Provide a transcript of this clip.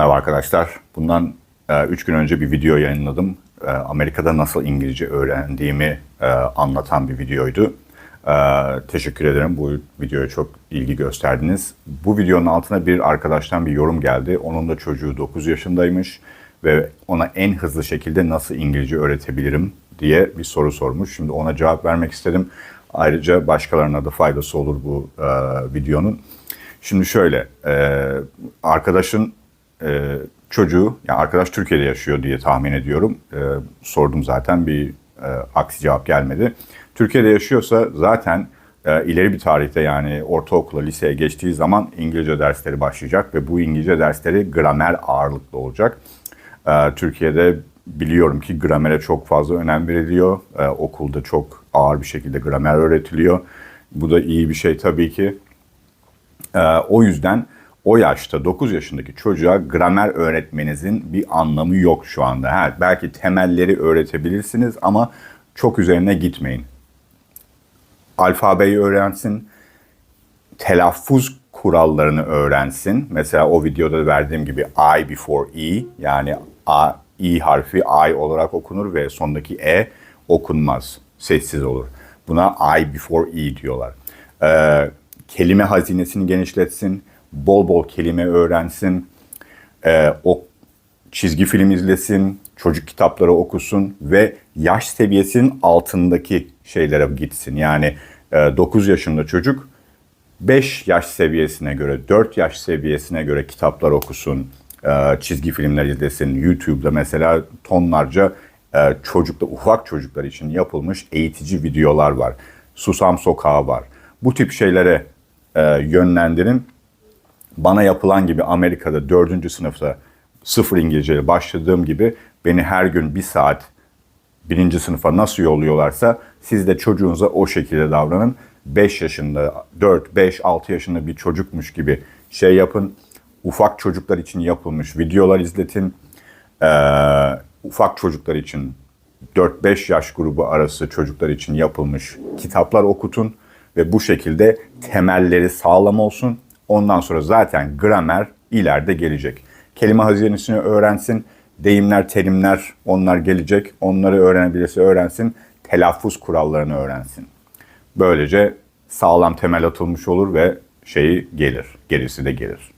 Merhaba arkadaşlar. Bundan 3 gün önce bir video yayınladım. E, Amerika'da nasıl İngilizce öğrendiğimi e, anlatan bir videoydu. E, teşekkür ederim. Bu videoya çok ilgi gösterdiniz. Bu videonun altına bir arkadaştan bir yorum geldi. Onun da çocuğu 9 yaşındaymış ve ona en hızlı şekilde nasıl İngilizce öğretebilirim diye bir soru sormuş. Şimdi ona cevap vermek istedim. Ayrıca başkalarına da faydası olur bu e, videonun. Şimdi şöyle, e, arkadaşın e, çocuğu, yani arkadaş Türkiye'de yaşıyor diye tahmin ediyorum. E, sordum zaten bir e, aksi cevap gelmedi. Türkiye'de yaşıyorsa zaten e, ileri bir tarihte yani ortaokula, liseye geçtiği zaman İngilizce dersleri başlayacak ve bu İngilizce dersleri gramer ağırlıklı olacak. E, Türkiye'de biliyorum ki gramere çok fazla önem veriliyor. E, okulda çok ağır bir şekilde gramer öğretiliyor. Bu da iyi bir şey tabii ki. Ee, o yüzden o yaşta 9 yaşındaki çocuğa gramer öğretmenizin bir anlamı yok şu anda. Ha, belki temelleri öğretebilirsiniz ama çok üzerine gitmeyin. Alfabeyi öğrensin, telaffuz kurallarını öğrensin. Mesela o videoda verdiğim gibi I before E yani A, E harfi I olarak okunur ve sondaki E okunmaz. Sessiz olur. Buna I before E diyorlar. Ee, kelime hazinesini genişletsin, bol bol kelime öğrensin, e, o çizgi film izlesin, çocuk kitapları okusun ve yaş seviyesinin altındaki şeylere gitsin. Yani e, 9 yaşında çocuk 5 yaş seviyesine göre, 4 yaş seviyesine göre kitaplar okusun, e, çizgi filmler izlesin. YouTube'da mesela tonlarca e, çocukta, ufak çocuklar için yapılmış eğitici videolar var. Susam Sokağı var. Bu tip şeylere e, yönlendirin. Bana yapılan gibi Amerika'da 4. sınıfta sıfır İngilizceyle başladığım gibi beni her gün bir saat birinci sınıfa nasıl yolluyorlarsa siz de çocuğunuza o şekilde davranın. 5 yaşında, 4, 5, 6 yaşında bir çocukmuş gibi şey yapın. Ufak çocuklar için yapılmış videolar izletin. Ee, ufak çocuklar için 4-5 yaş grubu arası çocuklar için yapılmış kitaplar okutun ve bu şekilde temelleri sağlam olsun. Ondan sonra zaten gramer ileride gelecek. Kelime hazinesini öğrensin, deyimler, terimler onlar gelecek. Onları öğrenebilirse öğrensin, telaffuz kurallarını öğrensin. Böylece sağlam temel atılmış olur ve şeyi gelir, gerisi de gelir.